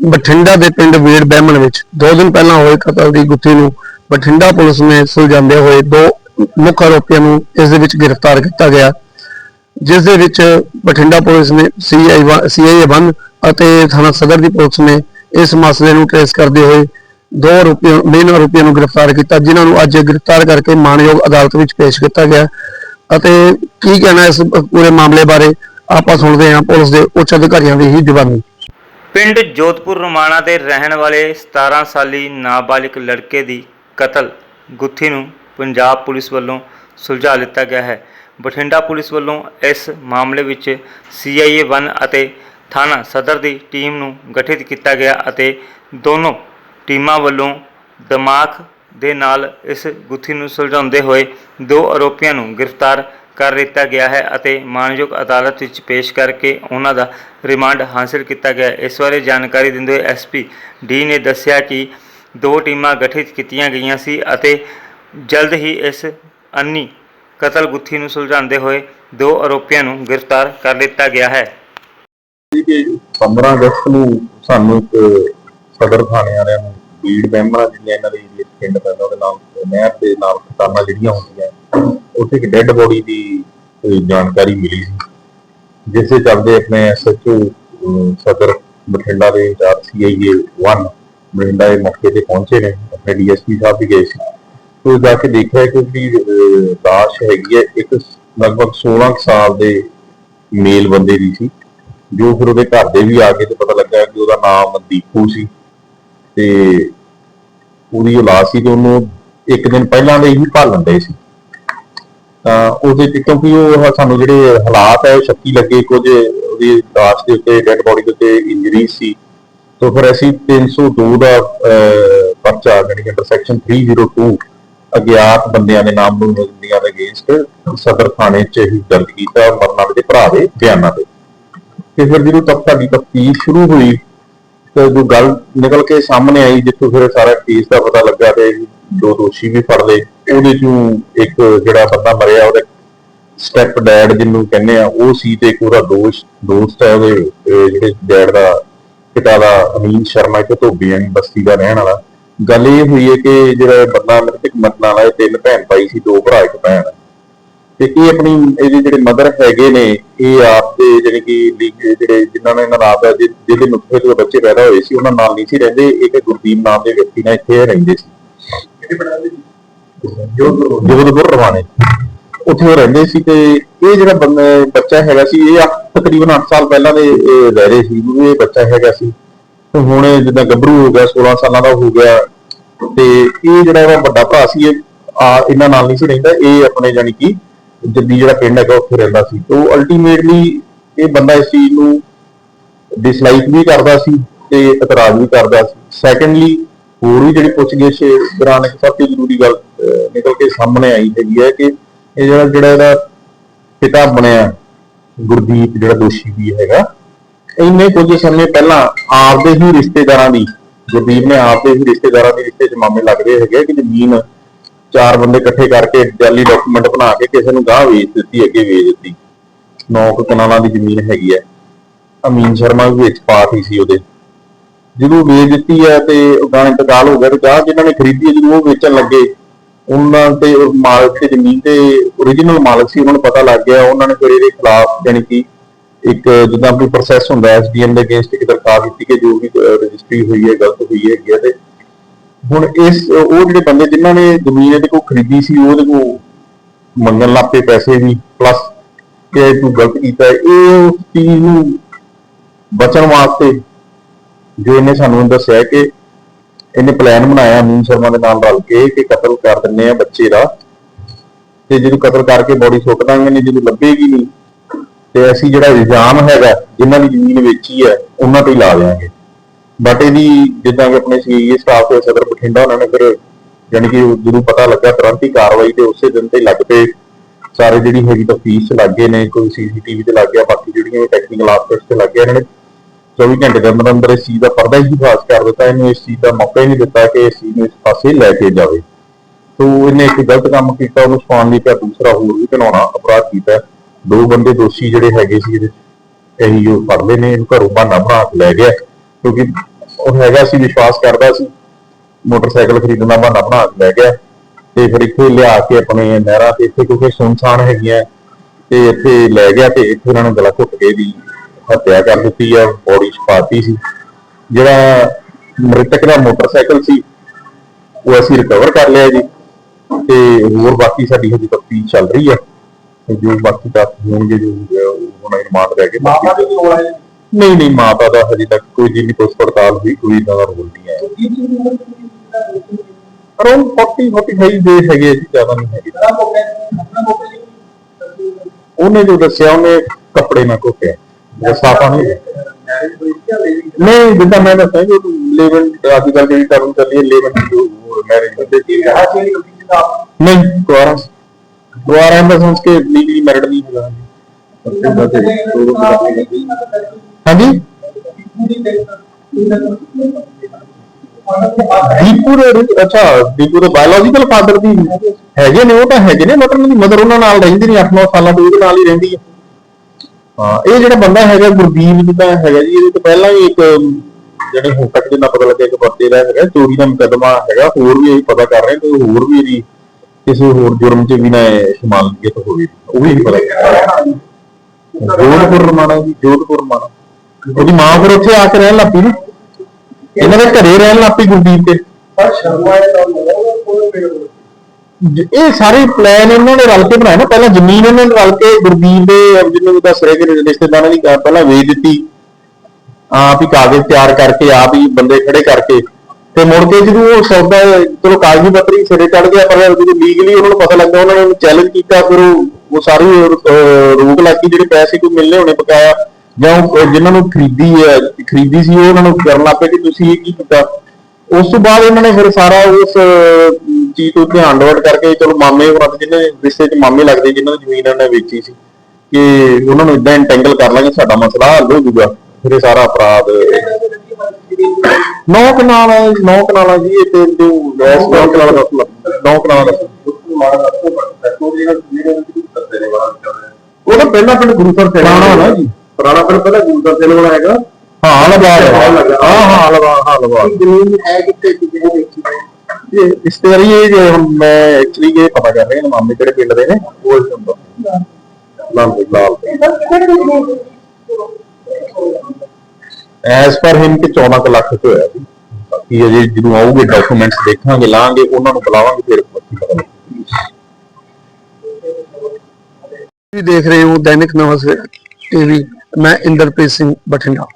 ਬਠਿੰਡਾ ਦੇ ਪਿੰਡ ਵੀੜ ਬਹਿਮਣ ਵਿੱਚ ਦੋ ਦਿਨ ਪਹਿਲਾਂ ਹੋਏ ਕਤਲ ਦੀ ਗੁੱਥੀ ਨੂੰ ਬਠਿੰਡਾ ਪੁਲਿਸ ਨੇ ਸੁਲਝਾਉਂਦੇ ਹੋਏ ਦੋ ਮੁੱਖ ਆਰੋਪੀਆਂ ਨੂੰ ਇਸ ਦੇ ਵਿੱਚ ਗ੍ਰਿਫਤਾਰ ਕੀਤਾ ਗਿਆ, ਜਿਸ ਦੇ ਵਿੱਚ ਬਠਿੰਡਾ ਪੁਲਿਸ ਨੇ ਸੀਆਈ ਸੀਆਈ ਬੰਦ ਅਤੇ ਥਾਣਾ ਸਦਰ ਦੀ ਪੁਲਿਸ ਨੇ ਇਸ ਮਸਲੇ ਨੂੰ ਟ੍ਰੇਸ ਕਰਦੇ ਹੋਏ ਦੋ ਆਰੋਪੀਆਂ, ਮੇਨ ਆਰੋਪੀਆਂ ਨੂੰ ਗ੍ਰਿਫਤਾਰ ਕੀਤਾ, ਜਿਨ੍ਹਾਂ ਨੂੰ ਅੱਜ ਗ੍ਰਿਫਤਾਰ ਕਰਕੇ ਮਾਨਯੋਗ ਅਦਾਲਤ ਵਿੱਚ ਪੇਸ਼ ਕੀਤਾ ਗਿਆ ਅਤੇ ਕੀ ਕਹਿਣਾ ਇਸ ਪੂਰੇ ਮਾਮਲੇ ਬਾਰੇ, ਆਪਾਂ ਸੁਣਦੇ ਹਾਂ ਪੁਲਿਸ ਦੇ ਉੱਚ ਅਧਿਕਾਰੀਆਂ ਦੀ ਹੀ ਜ਼ੁਬਾਨੀ ਪਿੰਡ ਜੋਧਪੁਰ ਰਮਾਣਾ ਦੇ ਰਹਿਣ ਵਾਲੇ 17 ਸਾਲੀ ਨਾਬਾਲਿਗ ਲੜਕੇ ਦੀ ਕਤਲ ਗੁੱਥੀ ਨੂੰ ਪੰਜਾਬ ਪੁਲਿਸ ਵੱਲੋਂ ਸੁਲਝਾ ਲਿੱਤਾ ਗਿਆ ਹੈ। ਬਠਿੰਡਾ ਪੁਲਿਸ ਵੱਲੋਂ ਇਸ ਮਾਮਲੇ ਵਿੱਚ ਸੀਆਈਏ 1 ਅਤੇ ਥਾਣਾ ਸਦਰ ਦੀ ਟੀਮ ਨੂੰ ਗਠਿਤ ਕੀਤਾ ਗਿਆ ਅਤੇ ਦੋਨੋਂ ਟੀਮਾਂ ਵੱਲੋਂ ਦਿਮਾਗ ਦੇ ਨਾਲ ਇਸ ਗੁੱਥੀ ਨੂੰ ਸੁਲਝਾਉਂਦੇ ਹੋਏ ਦੋ ਆਰੋਪੀਆਂ ਨੂੰ ਗ੍ਰਿਫਤਾਰ ਕਰ ਦਿੱਤਾ ਗਿਆ ਹੈ ਅਤੇ ਮਾਨਯੋਗ ਅਦਾਲਤ ਵਿੱਚ ਪੇਸ਼ ਕਰਕੇ ਉਹਨਾਂ ਦਾ ਰਿਮਾਂਡ ਹਾਸਲ ਕੀਤਾ ਗਿਆ ਇਸ ਬਾਰੇ ਜਾਣਕਾਰੀ ਦਿੰਦੇ ਹੋਏ ਐਸਪੀ ਡੀ ਨੇ ਦੱਸਿਆ ਕਿ ਦੋ ਟੀਮਾਂ ਗਠਿਤ ਕੀਤੀਆਂ ਗਈਆਂ ਸੀ ਅਤੇ ਜਲਦ ਹੀ ਇਸ ਅੰਨੀ ਕਤਲ ਗੁੱਥੀ ਨੂੰ ਸੁਲਝਾਉਂਦੇ ਹੋਏ ਦੋ ਆਰੋਪੀਆਂ ਨੂੰ ਗ੍ਰਿਫਤਾਰ ਕਰ ਲਿੱਤਾ ਗਿਆ ਹੈ। ਸੀ 15 ਅਗਸਤ ਨੂੰ ਸਾਨੂੰ ਇੱਕ ਸਦਰ ਥਾਣੇ ਵਾਲਿਆਂ ਨੂੰ ਬੀੜ ਮੈਂਬਰਾਂ ਜਿਹੜੀਆਂ ਇਹਨਾਂ ਦੇ ਪਿੰਡ ਪੈਂਦਾ, ਉਹਦੇ ਨਾਲ ਨਹਿਰ ਦੇ ਨਾਲ ਖਤਾਨਾਂ ਜਿਹੜੀਆਂ ਹੁੰਦੀਆਂ ਉੱਥੇ ਇੱਕ ਡੈੱਡ ਬੋਡੀ ਦੀ ਜਾਣਕਾਰੀ ਮਿਲੀ ਸੀ, ਜਿਸ ਦੇ ਚੱਲਦੇ ਆਪਣੇ ਐਸਐਚਓ ਸਦਰ ਬਠਿੰਡਾ ਦੇ ਇੰਚਾਰਜ ਸੀਆਈਏ 1 ਬਠਿੰਡਾ ਦੇ ਮੌਕੇ ਤੇ ਪਹੁੰਚੇ ਨੇ, ਆਪਣੇ ਡੀਐਸਪੀ ਸਾਹਿਬ ਵੀ ਗਏ ਸੀ। ਉਹ ਜਾ ਕੇ ਦੇਖਿਆ ਕਿ ਜਿਹੜੀ ਲਾਸ਼ ਹੈਗੀ ਹੈ, ਇੱਕ ਲਗਭਗ 16 ਕੁ ਸਾਲ ਦੇ ਮੇਲ ਬੰਦੇ ਦੀ ਸੀ, ਜੋ ਫਿਰ ਉਹਦੇ ਘਰ ਦੇ ਵੀ ਆ ਕੇ ਤੇ ਪਤਾ ਲੱਗਾ ਕਿ ਉਹਦਾ ਨਾਮ ਦੀਪੂ ਸੀ ਤੇ ਉਹਦੀ ਔਲਾਦ ਸੀ ਤੇ ਉਹਨੂੰ ਇੱਕ ਦਿਨ ਪਹਿਲਾਂ ਦੇ ਹੀ ਭਾਲਣ ਦੇ ਸੀ। ਉਹਦੇ ਤੇ ਕਿਉਂਕਿ ਉਹ ਸਾਨੂੰ ਜਿਹੜੇ ਹਾਲਾਤ ਹੈ ਉਹ ਸ਼ੱਕੀ ਲੱਗੇ, ਕੁਝ ਉਹਦੀ ਲਾਸ਼ ਦੇ ਉੱਤੇ ਡੈੱਡ ਬੋਡੀ ਦੇ ਉੱਤੇ ਇੰਜਰੀ ਸੀ। ਤਾਂ ਫਿਰ ਅਸੀਂ 302 ਦਾ ਪਰਚਾ ਜਾਣੀ ਕਿ ਇੰਟਰਸੈਕਸ਼ਨ 302 ਅਗਿਆਤ ਬੰਦਿਆਂ ਦੇ ਨਾਮ ਨੂੰ ਬੰਦਿਆਂ ਦੇ ਅਗੇਂਸਟ ਸਦਰ ਥਾਣੇ 'ਚ ਹੀ ਦਰਜ ਕੀਤਾ, ਮਰਨ ਦੇ ਭਰਾ ਦੇ, ਬਿਆਨਾਂ ਤੇ ਤੇ ਫਿਰ ਜਦੋਂ ਤੱਕ ਸਾਡੀ ਤਫਤੀਸ਼ ਸ਼ੁਰੂ ਹੋਈ, ਤੇ ਜੋ ਗੱਲ ਨਿਕਲ ਕੇ ਸਾਹਮਣੇ ਆਈ, ਜਿੱਥੋਂ ਫਿਰ ਸਾਰਾ ਕੇਸ ਦਾ ਪਤਾ ਲੱਗਾ ਤੇ ਦੋ ਦੋਸ਼ੀ ਵੀ ਫੜ ਲਏ। ਉਹਦੇ ਚੋਂ ਇੱਕ ਜਿਹੜਾ ਬੰਦਾ ਮਰਿਆ, ਉਹਦੇ ਸਟੈਪ ਡੈਡ ਜਿਹਨੂੰ ਕਹਿੰਦੇ ਆ, ਉਹ ਸੀ ਤੇ ਇੱਕ ਉਹਦਾ ਦੋਸਤ ਦੋਸਤ ਹੈ ਉਹਦੇ ਜਿਹੜੇ ਡੈਡ ਦਾ ਪਿਤਾ ਦਾ ਅਮੀਨ ਸ਼ਰਮਾ, ਇੱਕ ਧੋਬੀਆਂ ਬਸਤੀ ਦਾ ਰਹਿਣ ਵਾਲਾ। ਗੱਲ ਇਹ ਹੋਈ ਹੈ ਕਿ ਜਿਹੜਾ ਬੰਦਾ ਮ੍ਰਿਤਕ ਮਰਨ ਵਾਲਾ, ਇਹ ਤਿੰਨ ਭੈਣ ਭਾਈ ਸੀ, ਦੋ ਭਰਾ, ਇੱਕ ਭੈਣ। ਤੇ ਇਹ ਆਪਣੀ, ਇਹਦੇ ਜਿਹੜੇ ਮਦਰ ਹੈਗੇ ਨੇ, ਇਹ ਆਪ ਦੇ ਜਿਹੜੇ ਕਿ ਜਿਹੜੇ, ਜਿਨ੍ਹਾਂ ਨੇ ਇਹਨਾਂ ਰਾਤ ਦਾ ਜਿ- ਜਿਹਦੇ ਤੋਂ ਬੱਚੇ ਪੈਦਾ ਹੋਏ ਸੀ, ਉਹਨਾਂ ਨਾਲ ਨਹੀਂ ਸੀ ਰਹਿੰਦੇ, ਇੱਕ ਗੁਰਦੀਪ ਨਾਮ ਦੇ ਵਿਅਕਤੀ ਨਾਲ ਇੱਥੇ ਰਹਿੰਦੇ ਸੀ। ਜੋਧਪੁਰ ਰਵਾਨੇ ਉੱਥੇ ਉਹ ਰਹਿੰਦੇ ਸੀ ਤੇ ਇਹ ਜਿਹੜਾ ਬੱਚਾ ਹੈਗਾ ਸੀ, ਇਹ ਤਕਰੀਬਨ 8 ਸਾਲ ਪਹਿਲਾਂ ਦੇ ਰਹਿ ਰਹੇ ਸੀ ਇਹ ਬੱਚਾ ਹੈਗਾ ਸੀ। ਤੇ ਹੁਣ ਜਿੱਦਾਂ ਗੱਭਰੂ ਹੋ ਗਿਆ 16 ਸਾਲਾਂ ਦਾ ਹੋ ਗਿਆ। ਤੇ ਇਹ ਜਿਹੜਾ ਇਹਦਾ ਵੱਡਾ ਭਰਾ ਸੀ, ਇਹ ਇਹਨਾਂ ਨਾਲ ਨਹੀਂ ਸੀ ਰਹਿੰਦਾ, ਇਹ ਆਪਣੇ ਜਾਨੀ ਕਿ ਜੱਦੀ ਜਿਹੜਾ ਪਿੰਡ ਹੈਗਾ, ਉੱਥੇ ਰਹਿੰਦਾ ਸੀ। ਤੋਂ ਅਲਟੀਮੇਟਲੀ ਇਹ ਬੰਦਾ ਇਸ ਚੀਜ਼ ਨੂੰ ਡਿਸਲਾਈਕ ਵੀ ਕਰਦਾ ਸੀ ਤੇ ਇਤਰਾਜ਼ ਵੀ ਕਰਦਾ ਸੀ। ਸੈਕੰਡਲੀ ਹੋਰ ਵੀ ਜਿਹੜੀ ਪੁੱਛਗਿੱਛ ਦੌਰਾਨ ਇੱਕ ਸਭ ਤੋਂ ਜ਼ਰੂਰੀ ਗੱਲ ਨਿਕਲ ਕੇ ਸਾਹਮਣੇ ਆਈ ਹੈਗੀ ਹੈ ਕਿ ਇਹ ਜਿਹੜਾ ਜਿਹੜਾ ਇਹਦਾ ਪਿਤਾ ਬਣਿਆ, ਗੁਰਦੀਪ ਜਿਹੜਾ ਦੋਸ਼ੀ ਵੀ ਹੈਗਾ, ਇੰਨੇ ਕੁਝ ਸਮੇਂ ਪਹਿਲਾਂ ਆਪਦੇ ਹੀ ਰਿਸ਼ਤੇਦਾਰਾਂ ਦੀ, ਗੁਰਦੀਪ ਨੇ ਆਪਦੇ ਹੀ ਰਿਸ਼ਤੇਦਾਰਾਂ ਦੇ ਰਿਸ਼ਤੇ 'ਚ ਮਾਮਲੇ ਲੱਗਦੇ ਹੈਗੇ ਕਿ ਜ਼ਮੀਨ ਚਾਰ ਬੰਦੇ ਇਕੱਠੇ ਕਰਕੇ ਡੈਲੀ ਡਾਕੂਮੈਂਟ ਬਣਾ ਕੇ ਕਿਸੇ ਨੂੰ ਗਾਹ ਵੇਚ ਦਿੱਤੀ, ਅੱਗੇ ਵੇਚ ਦਿੱਤੀ। ਨੌ ਕੁ ਕਨਾਲਾਂ ਦੀ ਜ਼ਮੀਨ ਹੈਗੀ ਹੈ। ਅਮੀਨ ਸ਼ਰਮਾ ਵੀ ਵਿੱਚ ਪਾਰਟੀ ਸੀ ਉਹਦੇ। ਜਦੋਂ ਵੇਚ ਦਿੱਤੀ ਹੈ ਤੇ ਉਹਦਾ ਇੰਤਕਾਲ ਹੋ ਗਿਆ ਤੇ ਗਾਹ ਜਿਨ੍ਹਾਂ ਨੇ ਖਰੀਦੀ ਹੈ, ਜਦੋਂ ਉਹ ਵੇਚਣ ਲੱਗੇ ਉਹਨਾਂ ਤੇ ਮਾਲਕ ਤੇ ਜ਼ਮੀਨ ਤੇ origignal ਮਾਲਕ ਸੀ, ਉਹਨਾਂ ਨੂੰ ਪਤਾ ਲੱਗ ਗਿਆ, ਉਹਨਾਂ ਨੇ ਫਿਰ ਇਹਦੇ ਖਿਲਾਫ ਯਾਨੀ ਕਿ ਇੱਕ ਜਿੱਦਾਂ ਕੋਈ ਪ੍ਰੋਸੈਸ ਹੁੰਦਾ ਐਸਡੀਐਮ ਦੇ ਅਗੇਂਸਟ ਇੱਕ ਦਰਖਾਸਤ ਦਿੱਤੀ ਕਿ ਜੋ ਵੀ ਰਜਿਸਟਰੀ ਹੋਈ ਹੈ, ਗਲਤ ਹੋਈ ਹੈ ਤੇ ਹੁਣ ਇਸ, ਉਹ ਜਿਹੜੇ ਬੰਦੇ ਜਿਨ੍ਹਾਂ ਨੇ ਜ਼ਮੀਨ ਇਹਦੇ ਕੋਲ ਖਰੀਦੀ ਸੀ ਉਹਦੇ ਕੋਲ ਮੰਗਣ ਲੱਗ ਪਏ ਪੈਸੇ ਵੀ ਪਲੱਸ ਕਿ ਤੂੰ ਗਲਤ ਕੀਤਾ ਹੈ। ਇਹ ਉਸ ਚੀਜ਼ ਨੂੰ ਬਚਣ ਵਾਸਤੇ ਜੋ ਇਹਨੇ ਸਾਨੂੰ ਦੱਸਿਆ ਕਿ ਇਹਨੇ ਪਲਾਨ ਬਣਾਇਆ ਅਮੀਨ ਸ਼ਰਮਾ ਦੇ ਨਾਲ ਰਲ ਕੇ ਕਿ ਕਤਲ ਕਰ ਦਿੰਨੇ ਆ ਬੱਚੇ ਦਾ। ਤੇ ਜਦੋਂ ਕਤਲ ਕਰਕੇ ਬੋਡੀ ਸੁੱਟ ਦਾਂਗੇ ਨਹੀਂ, ਜਦੋਂ ਲੱਭੇਗੀ ਨਹੀਂ, ਤੇ ਅਸੀਂ ਜਿਹੜਾ ਇਲਜ਼ਾਮ ਹੈਗਾ, ਜਿਨ੍ਹਾਂ ਦੀ ਜ਼ਮੀਨ ਵੇਚੀ ਹੈ, ਉਹਨਾਂ ਤੇ ਹੀ ਲਾ ਦੇਵਾਂਗੇ ਬਟ ਇਹਦੀ ਜਿੱਦਾਂ ਕਿ ਆਪਣੇ ਸੀਏ ਸਟਾਫ ਦੇ ਸਦਰ ਬਠਿੰਡਾ ਉਹਨਾਂ ਨੇ ਫਿਰ ਯਾਨੀ ਕਿ ਜਦੋਂ ਪਤਾ ਲੱਗਾ ਤੁਰੰਤ ਹੀ ਕਾਰਵਾਈ ਤੇ ਉਸੇ ਦਿਨ ਤੇ ਲੱਗ ਪਏ। ਸਾਰੇ ਜਿਹੜੀ ਹੈਗੀ ਤਾਂ ਫੀਸ ਲੱਗ ਗਏ ਨੇ, ਕੋਈ ਸੀਸੀਟੀਵੀ ਤੇ ਲੱਗ ਗਿਆ, ਬਾਕੀ ਜਿਹੜੀਆਂ ਟੈਕਨੀਕਲ ਆਸਪੈਕਟਸ ਤੇ ਲੱਗ ਗਏ ਇਹਨਾਂ ਨੇ 24 ਘੰਟੇ ਦੇ ਅੰਦਰ ਅੰਦਰ ਇਸ ਚੀਜ਼ ਦਾ ਪਰਦਾ ਹੀ ਫਾਸ ਕਰ ਦਿੱਤਾ, ਇਹਨੂੰ ਇਸ ਚੀਜ਼ ਦਾ ਮੌਕਾ ਹੀ ਨਹੀਂ ਦਿੱਤਾ ਕਿ ਇਸ ਚੀਜ਼ ਨੂੰ ਇਸ ਪਾਸੇ ਲੈ ਕੇ ਜਾਵੇ। ਤੋ ਇਹਨੇ ਇੱਕ ਗਲਤ ਕੰਮ ਕੀਤਾ, ਉਹਨੂੰ ਸਪਾਨ ਲਈ ਪਿਆ, ਦੂਸਰਾ ਹੋਰ ਵੀ ਘਿਨਾਉਣਾ ਅਪਰਾਧ ਕੀਤਾ। ਦੋ ਬੰਦੇ ਦੋਸ਼ੀ ਜਿਹੜੇ ਹੈਗੇ ਸੀ, ਇਹਦੇ ਇਹੀ ਉਹ ਫੜ ਨੇ, ਇਹਨੂੰ ਘਰੋਂ ਬਹਾਨਾ ਬਣਾ ਕੇ ਲੈ ਗਿਆ, ਕਿਉਂਕਿ ਉਹ ਹੈਗਾ ਸੀ, ਵਿਸ਼ਵਾਸ ਕਰਦਾ ਸੀ, ਮੋਟਰਸਾਈਕਲ ਖਰੀਦਣ ਦਾ ਬਹਾਨਾ ਬਣਾ ਕੇ ਲੈ ਗਿਆ, ਤੇ ਫਿਰ ਇੱਥੇ ਲਿਆ ਕੇ ਆਪਣੇ ਨਹਿਰਾਂ ਤੇ, ਇੱਥੇ ਕਿਉਂਕਿ ਸੁਨਸਾਨ ਹੈਗੀਆਂ, ਤੇ ਇੱਥੇ ਲੈ ਗਿਆ ਤੇ ਇੱਥੇ ਉਹਨਾਂ ਨੂੰ ਗਲਾ ਘੁੱਟ ਕੇ ਵੀ ਹੱਤਿਆ ਕਰ ਦਿੱਤੀ ਆ ਬੋਡੀ ਛਪਾਤੀ ਸੀ। ਜਿਹੜਾ ਮ੍ਰਿਤਕ ਦਾ ਮੋਟਰਸਾਈਕਲ ਸੀ ਉਹ ਅਸੀਂ ਰਿਕਵਰ ਕਰ ਲਿਆ ਜੀ। ਤੇ ਹੋਰ ਬਾਕੀ ਸਾਡੀ ਹਜੇ ਤਫਤੀਸ਼ ਚੱਲ ਰਹੀ ਆ। ਤੇ ਜੋ ਬਾਕੀ ਤੱਥ ਹੋਣਗੇ ਜੋ ਹੋਊਗਾ ਉਹ ਹੁਣ ਰਿਮਾਂਡ ਰਹਿ ਕੇ ਮਾਤਾ ਦੇ ਕੋਲ ਆਏ। ਨਹੀਂ ਨਹੀਂ ਮਾਤਾ ਦਾ ਹਜੇ ਤੱਕ ਕੋਈ ਜੀ ਨਹੀਂ ਪੁੱਛ ਪੜਤਾਲ ਹੋਈ ਕੋਈ ਇਦਾਂ ਦਾ ਰੋਲ ਨਹੀਂ ਆਇਆ। ਅਰਾਊਂਡ 40 45 ਦੇ ਹੈਗੇ ਜੀ ਜ਼ਿਆਦਾ ਨਹੀਂ ਹੈਗੇ। ਉਹਨੇ ਜੋ ਦੱਸਿਆ ਉਹਨੇ ਕੱਪੜੇ ਨਾਲ ਘੋਟਿਆ ਉਹ ਨਹੀਂ ਨਹੀਂ, ਜਿੱਦਾਂ ਮੈਂ ਦੱਸਿਆ ਕਿ ਲੇਵਨ ਅੱਜ ਕੱਲ੍ਹ ਜਿਹੜੀ ਟਰਮ ਚੱਲੀ ਹੈ ਲੇਵਨ ਮੈਰਿਜ ਦੇ ਕੀ ਨਹੀਂ ਕੁਆਰਾ ਕੁਆਰਾ ਦਾ ਸੰਸ ਕੇ ਲੀਗਲੀ ਮੈਰਿਡ ਨਹੀਂ ਹੈਗਾ ਹਾਂਜੀ? ਦੀਪੂ ਦੇ ਅੱਛਾ, ਦੀਪੂ ਦੇ ਬਾਇਓਲੋਜੀਕਲ ਫਾਦਰ ਦੀ ਹੈਗੇ ਨੇ, ਉਹ ਤਾਂ ਹੈਗੇ ਨੇ, ਮਤਲਬ ਉਹਨਾਂ ਮਦਰ ਉਹਨਾਂ ਨਾਲ ਰਹਿੰਦੀ ਨਹੀਂ 8-9 ਸਾਲਾਂ ਤੋਂ ਉਹਦੇ ਨਾਲ ਹੀ ਰਹਿੰਦੀ ਹੈ। ਹਾਂ, ਇਹ ਜਿਹੜਾ ਬੰਦਾ ਹੈਗਾ ਗੁਰਦੀਪ ਜਿੱਦਾਂ ਹੈਗਾ ਜੀ, ਇਹਦੇ ਤੋਂ ਪਹਿਲਾਂ ਹੀ ਇੱਕ ਜਿਹੜੇ ਹੁਣ ਤੱਕ ਜਿੰਨਾ ਪਤਾ ਲੱਗਿਆ ਕਿ ਬੰਦੇ ਦਾ ਹੈਗਾ, ਚੋਰੀ ਦਾ ਮੁਕੱਦਮਾ ਹੈਗਾ, ਹੋਰ ਵੀ ਅਸੀਂ ਪਤਾ ਕਰ ਰਹੇ ਹਾਂ ਹੋਰ ਵੀ ਇਹਦੀ ਕਿਸੇ ਹੋਰ ਜੁਰਮ 'ਚ ਵੀ ਨਾ ਸ਼ਮਾਲੀਅਤ ਹੋਵੇ, ਉਹ ਵੀ ਪਤਾ ਜੋਧਪੁਰ ਰਮਾਣਾ ਜੀ, ਜੋਧਪੁਰ ਰਮਾਣਾ ਉਹਦੀ ਮਾਂ ਫਿਰ ਉੱਥੇ ਆ ਕੇ ਰਹਿਣ ਲੱਪੀ ਨਾ। ਇਹਨਾਂ ਦੇ ਘਰੇ ਰਹਿਣ ਲੱਪੀ ਗੁਰਦੀਪ ਤੇ। ਜ- ਇਹ ਇਹ ਸਾਰੇ ਪਲਾਨ ਇਹਨਾਂ ਨੇ ਰਲ ਕੇ ਬਣਾਏ ਨਾ। ਪਹਿਲਾਂ ਜ਼ਮੀਨ ਇਹਨਾਂ ਨੇ ਰਲ ਕੇ ਗੁਰਦੀਪ ਦੇ ਜਿਹਨੂੰ ਵੀ ਦੱਸ ਰਹੇ ਰਿਸ਼ਤੇਦਾਰਾਂ ਦੀ ਪਹਿਲਾਂ ਵੇਚ ਦਿੱਤੀ। ਆਪ ਹੀ ਕਾਗਜ਼ ਤਿਆਰ ਕਰਕੇ ਆਪ ਹੀ ਬੰਦੇ ਖੜੇ ਕਰਕੇ। ਤੇ ਮੁੜ ਕੇ ਜਦੋਂ ਉਹ ਸੌਦਾ ਚਲੋ ਕਾਗਜ਼ੀ ਪੱਤਰੀ ਸਿਰੇ ਚੜ ਗਿਆ ਪਰ ਜਦੋਂ ਲੀਗਲੀ ਉਹਨਾਂ ਨੂੰ ਪਤਾ ਲੱਗਾ ਉਹਨਾਂ ਨੇ ਚੈਲੰਜ ਕੀਤਾ ਫਿਰ ਉਹ ਸਾਰੀ ਅਹ, ਰੋਕ ਲੱਗੀ ਜਿਹੜੇ ਪੈਸੇ ਕੋਈ ਮਿਲਨੇ ਹੋਣੇ ਪਕਾਇਆ। ਜਾਂ ਉਹ ਜਿਨ੍ਹਾਂ ਨੂੰ ਖਰੀਦੀ ਹੈ ਖਰੀਦੀ ਸੀ ਉਹਨਾਂ ਨੂੰ ਕਰਨ ਲੱਗ ਪਏ ਕਿ ਤੁਸੀਂ ਇਹ ਕੀ ਕੀਤਾ। ਉਸ ਤੋਂ ਬਾਅਦ ਇਹਨਾਂ ਨੇ ਫਿਰ ਸਾਰਾ ਉਸ ਚੀਜ਼ ਤੋਂ ਧਿਆਨ ਡਿਵਰਟ ਕਰਕੇ ਚਲੋ ਮਾਮੇ ਹੋਰਾਂ ਦੇ ਜਿਹਨੇ ਰਿਸ਼ਤੇ 'ਚ ਮਾਮੇ ਲੱਗਦੇ ਜਿਨ੍ਹਾਂ ਦੀ ਜ਼ਮੀਨ ਇਹਨਾਂ ਨੇ ਵੇਚੀ ਸੀ ਕਿ ਉਹਨਾਂ ਨੂੰ ਇਦਾਂ ਇੰਟੈਂਗਲ ਕਰ ਲਾਂਗੇ ਸਾਡਾ ਮਸਲਾ ਹੱਲ ਹੋ ਜਾਊਗਾ ਫਿਰ ਇਹ ਸਾਰਾ ਅਪਰਾਧ ਨੌ ਕਨਾਲ ਨੌ ਕਨਾਲਾਂ ਜੀ ਇਹ ਤੇ ਜੋ ਵੈਸ ਨੌ ਕਨਾਲ ਦਾ ਨੌ ਕਨਾਲ ਦਾ ਉਹ ਤਾਂ ਪਹਿਲਾਂ ਪਿੰਡ ਗੁਰੂਸਰ ਤੇ ਪੁਰਾਣਾ ਨਾ ਜੀ। ਪੁਰਾਣਾ ਪਿੰਡ ਪਹਿਲਾਂ ਗੁਰੂਸਰ ਤੇ ਵਾਲਾ ਹੈਗਾ। ਹਾਂ ਲਬਾਦ ਹਾਂ ਹਾਂ ਲਬਾਦ ਹਾਂ ਲਬਾਦ ਜ਼ਮੀਨ ਹੈ ਕਿੱਥੇ? ਕਿਹਦੇ ਵੇਚੀ ਇਹ ਇਸ ਇਹ ਜੇ ਹੁਣ ਮੈਂ ਐਕਚੁਅਲੀ ਇਹ ਪਤਾ ਕਰ ਰਿਹਾ, ਮਾਮੇ ਕਿਹੜੇ ਪਿੰਡ ਦੇ ਨੇ? ਉਹ ਇਸ ਨੰਬਰ ਲਾਲ ਲਾਲ। ਐਸ ਪਰ ਹਿਮ ਕਿ 14 ਲੱਖ ਚ ਹੋਇਆ ਸੀ। ਬਾਕੀ ਅਜੇ ਜਦੋਂ ਆਉਗੇ ਡਾਕੂਮੈਂਟਸ ਦੇਖਾਂਗੇ, ਲਾਂਗੇ, ਉਹਨਾਂ ਨੂੰ ਬੁਲਾਵਾਂਗੇ, ਫਿਰ ਪਤਾ ਵੀ ਦੇਖ ਰਹੇ ਹੋ ਦੈਨਿਕ ਨਵਾਂ ਸਵੇਰਾ। ਟੀਵੀ ਮੈਂ ਇੰਦਰਪ੍ਰੀਤ ਸਿੰਘ ਬਠਿੰਡਾ।